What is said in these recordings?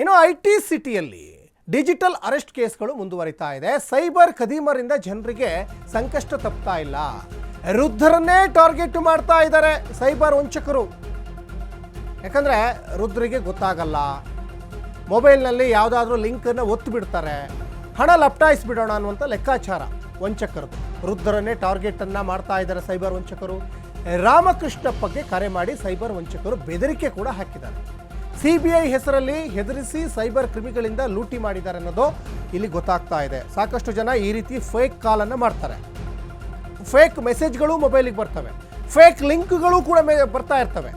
ಇನ್ನು I T ಸಿಟಿಯಲ್ಲಿ digital arrest ಕೇಸ್ಗಳು ಮುಂದುವರಿತಾ ಇದೆ. ಸೈಬರ್ ಖದೀಮರಿಂದ ಜನರಿಗೆ ಸಂಕಷ್ಟ ತಪ್ತಾ ಇಲ್ಲ. ರುದ್ರನ್ನೇ ಟಾರ್ಗೆಟ್ ಮಾಡ್ತಾ ಇದ್ದಾರೆ ಸೈಬರ್ ವಂಚಕರು. ಯಾಕಂದರೆ ರುದ್ರಿಗೆ ಗೊತ್ತಾಗಲ್ಲ. ಮೊಬೈಲ್ನಲ್ಲಿ ಯಾವುದಾದ್ರೂ ಲಿಂಕನ್ನು ಒತ್ತು ಬಿಡ್ತಾರೆ ಹಣ ಲಪ್ಟಾಯಿಸ್ಬಿಡೋಣ ಅನ್ನುವಂಥ ಲೆಕ್ಕಾಚಾರ ವಂಚಕರದು ವೃದ್ಧರನ್ನೇ ಟಾರ್ಗೆಟನ್ನು ಮಾಡ್ತಾ ಇದ್ದಾರೆ ಸೈಬರ್ ವಂಚಕರು. ರಾಮಕೃಷ್ಣಪ್ಪಗೆ ಕರೆ ಮಾಡಿ ಸೈಬರ್ ವಂಚಕರು ಬೆದರಿಕೆ ಕೂಡ ಹಾಕಿದ್ದಾರೆ. ಸಿ ಬಿ ಐ ಹೆಸರಲ್ಲಿ ಹೆದರಿಸಿ ಸೈಬರ್ ಕ್ರಿಮಿಗಳಿಂದ ಲೂಟಿ ಮಾಡಿದ್ದಾರೆ ಅನ್ನೋದು ಇಲ್ಲಿ ಗೊತ್ತಾಗ್ತಾ ಇದೆ. ಸಾಕಷ್ಟು ಜನ ಈ ರೀತಿ ಫೇಕ್ ಕಾಲನ್ನು ಮಾಡ್ತಾರೆ. ಫೇಕ್ ಮೆಸೇಜ್ಗಳು ಮೊಬೈಲಿಗೆ ಬರ್ತವೆ. ಫೇಕ್ ಲಿಂಕ್ಗಳು ಕೂಡ ಬರ್ತಾ ಇರ್ತವೆ.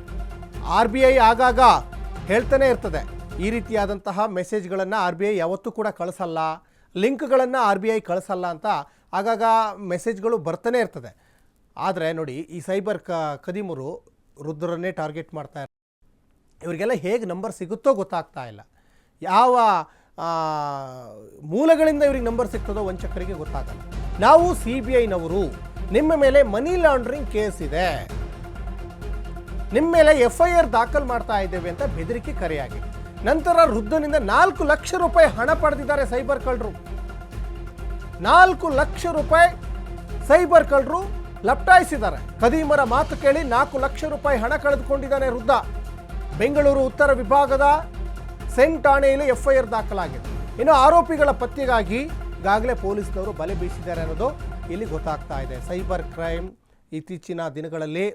ಆರ್ ಬಿ ಐ ಆಗಾಗ ಹೇಳ್ತಾನೆ ಇರ್ತದೆ. ಈ ರೀತಿಯಾದಂತಹ ಮೆಸೇಜ್ಗಳನ್ನು ಆರ್ ಬಿ ಐ ಯಾವತ್ತೂ ಕೂಡ ಕಳಿಸಲ್ಲ. ಲಿಂಕ್ಗಳನ್ನು ಆರ್ ಬಿ ಐ ಕಳಿಸಲ್ಲ ಅಂತ ಆಗಾಗ ಮೆಸೇಜ್ಗಳು ಬರ್ತಾನೆ ಇರ್ತದೆ. ಆದರೆ ನೋಡಿ ಈ ಸೈಬರ್ ಕ, ಕದಿಮರು ರುದ್ರನ್ನೇ ಟಾರ್ಗೆಟ್ ಮಾಡ್ತಾ ಇವರಿಗೆಲ್ಲ ಹೇಗೆ ನಂಬರ್ ಸಿಗುತ್ತೋ ಗೊತ್ತಾಗ್ತಾ ಇಲ್ಲ. ಯಾವ ಮೂಲಗಳಿಂದ ಇವ್ರಿಗೆ ನಂಬರ್ ಸಿಗ್ತದೋ ವಂಚಕರಿಗೆ ಗೊತ್ತಾಗಲ್ಲ. ನಾವು ಸಿ ಬಿ ಐನವರು ನಿಮ್ಮ ಮೇಲೆ ಮನಿ ಲಾಂಡ್ರಿಂಗ್ ಕೇಸ್ ಇದೆ. ನಿಮ್ಮ ಮೇಲೆ ಎಫ್ ಐ ಆರ್ ದಾಖಲು ಮಾಡ್ತಾ ಇದ್ದೇವೆ ಅಂತ ಬೆದರಿಕೆ ಕರೆಯಾಗಿದೆ ನಂತರ ವೃದ್ಧನಿಂದ ನಾಲ್ಕು ಲಕ್ಷ ರೂಪಾಯಿ ಹಣ ಪಡೆದಿದ್ದಾರೆ ಸೈಬರ್ ಕಳ್ಳರು. ನಾಲ್ಕು ಲಕ್ಷ ರೂಪಾಯಿ ಸೈಬರ್ ಕಳ್ಳರು ಲಪ್ಟಾಯಿಸಿದ್ದಾರೆ. ಕದೀಮರ ಮಾತು ಕೇಳಿ ನಾಲ್ಕು ಲಕ್ಷ ರೂಪಾಯಿ ಹಣ ಕಳೆದುಕೊಂಡಿದ್ದಾನೆ ವೃದ್ಧ. ಬೆಂಗಳೂರು ಉತ್ತರ ವಿಭಾಗದ ಸೆನ್ ಠಾಣೆಯಲ್ಲಿ ಎಫ್ಐಆರ್ ದಾಖಲಾಗಿದೆ. ಇನ್ನು ಆರೋಪಿಗಳ ಪತ್ತೆಗಾಗಿ ಈಗಾಗಲೇ ಪೊಲೀಸ್ನವರು ಬಲೆ ಬೀಸಿದ್ದಾರೆ ಅನ್ನೋದು ಇಲ್ಲಿ ಗೊತ್ತಾಗ್ತಾ ಇದೆ. ಸೈಬರ್ ಕ್ರೈಮ್ ಇತ್ತೀಚಿನ ದಿನಗಳಲ್ಲಿ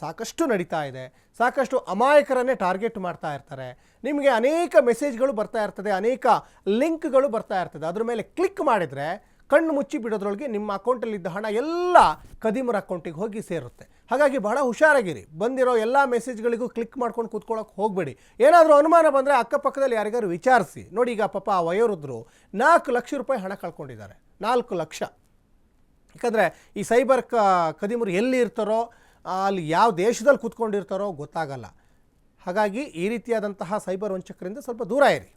ಸಾಕಷ್ಟು ನಡೀತಾ ಇದೆ. ಸಾಕಷ್ಟು ಅಮಾಯಕರನ್ನೇ ಟಾರ್ಗೆಟ್ ಮಾಡ್ತಾ ಇರ್ತಾರೆ. ನಿಮಗೆ ಅನೇಕ ಮೆಸೇಜ್ಗಳು ಬರ್ತಾ ಇರ್ತದೆ, ಅನೇಕ ಲಿಂಕ್ಗಳು ಬರ್ತಾ ಇರ್ತದೆ. ಅದ್ರ ಮೇಲೆ ಕ್ಲಿಕ್ ಮಾಡಿದರೆ ಕಣ್ಣು ಮುಚ್ಚಿ ಬಿಡೋದ್ರೊಳಗೆ ನಿಮ್ಮ ಅಕೌಂಟಲ್ಲಿದ್ದ ಹಣ ಎಲ್ಲ ಕದಿಮರ ಅಕೌಂಟಿಗೆ ಹೋಗಿ ಸೇರುತ್ತೆ. ಹಾಗಾಗಿ ಬಹಳ ಹುಷಾರಾಗಿರಿ. ಬಂದಿರೋ ಎಲ್ಲ ಮೆಸೇಜ್ಗಳಿಗೂ ಕ್ಲಿಕ್ ಮಾಡ್ಕೊಂಡು ಕೂತ್ಕೊಳ್ಳೋಕೆ ಹೋಗಬೇಡಿ. ಏನಾದರೂ ಅನುಮಾನ ಬಂದರೆ ಅಕ್ಕಪಕ್ಕದಲ್ಲಿ ಯಾರಿಗಾರು ವಿಚಾರಿಸಿ. ನೋಡಿ ಈಗ ಪಾಪ ಆ ವಯೋವೃದ್ಧರು ನಾಲ್ಕು ಲಕ್ಷ ರೂಪಾಯಿ ಹಣ ಕಳ್ಕೊಂಡಿದ್ದಾರೆ. ನಾಲ್ಕು ಲಕ್ಷ. ಯಾಕಂದರೆ ಈ ಸೈಬರ್ ಕ ಕದಿಮರು ಎಲ್ಲಿ ಇರ್ತಾರೋ, ಅಲ್ಲಿ ಯಾವ ದೇಶದಲ್ಲಿ ಕೂತ್ಕೊಂಡಿರ್ತಾರೋ ಗೊತ್ತಾಗಲ್ಲ. ಹಾಗಾಗಿ ಈ ರೀತಿಯಾದಂತಹ ಸೈಬರ್ ವಂಚಕರಿಂದ ಸ್ವಲ್ಪ ದೂರ ಇರಿ.